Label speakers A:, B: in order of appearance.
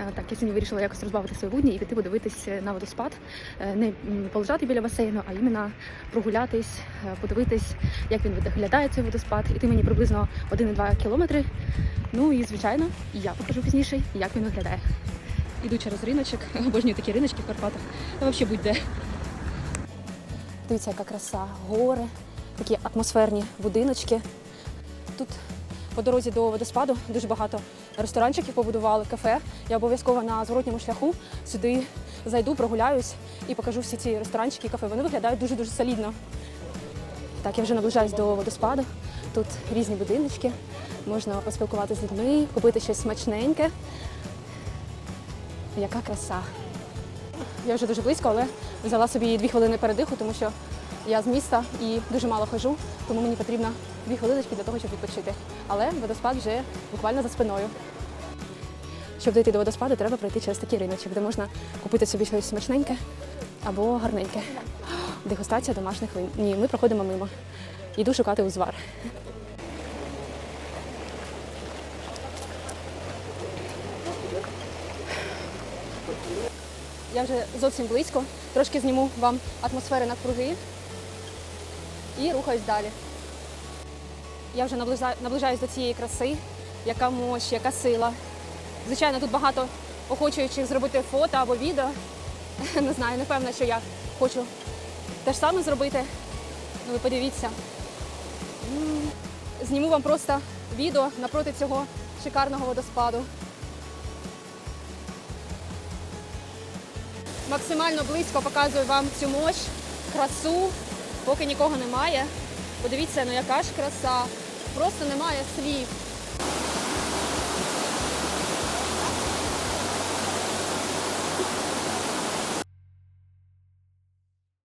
A: Е, Так, я сьогодні вирішила якось розбавити свої будні і піти подивитись на водоспад. Е, Не полежати біля басейну, а іменно прогулятись, е, подивитись, як він виглядає цей водоспад. Іти мені приблизно 1,2 кілометри. Ну і звичайно, я покажу пізніше, як він виглядає. Іду через риночок, обожнюю такі риночки в Карпатах. Та взагалі будь-де. Дивіться, яка краса, гори, такі атмосферні будиночки. Тут по дорозі до водоспаду дуже багато ресторанчиків побудували, кафе. Я обов'язково на зворотньому шляху сюди зайду, прогуляюсь і покажу всі ці ресторанчики і кафе. Вони виглядають дуже-дуже солідно. Так, я вже наближаюсь до водоспаду. Тут різні будиночки, можна поспілкуватися з людьми, купити щось смачненьке. Яка краса. Я вже дуже близько, але взяла собі дві хвилини передиху, тому що я з міста і дуже мало хожу, тому мені потрібно дві хвилиночки для того, щоб відпочити. Але водоспад вже буквально за спиною. Щоб дійти до водоспаду, треба пройти через такий риночок, де можна купити собі щось смачненьке або гарненьке. Дегустація домашніх вин. Ні, ми проходимо мимо. Йду шукати узвар. Я вже зовсім близько. Трошки зніму вам атмосфери навкруги і рухаюсь далі. Я вже наближаюсь до цієї краси, яка мощь, яка сила. Звичайно, тут багато охочуючих зробити фото або відео. Не знаю, не певна, що я хочу те ж саме зробити. Ну, ви подивіться. Зніму вам просто відео напроти цього шикарного водоспаду. Максимально близько показую вам цю мощь, красу, поки нікого немає. Подивіться, ну яка ж краса. Просто немає слів.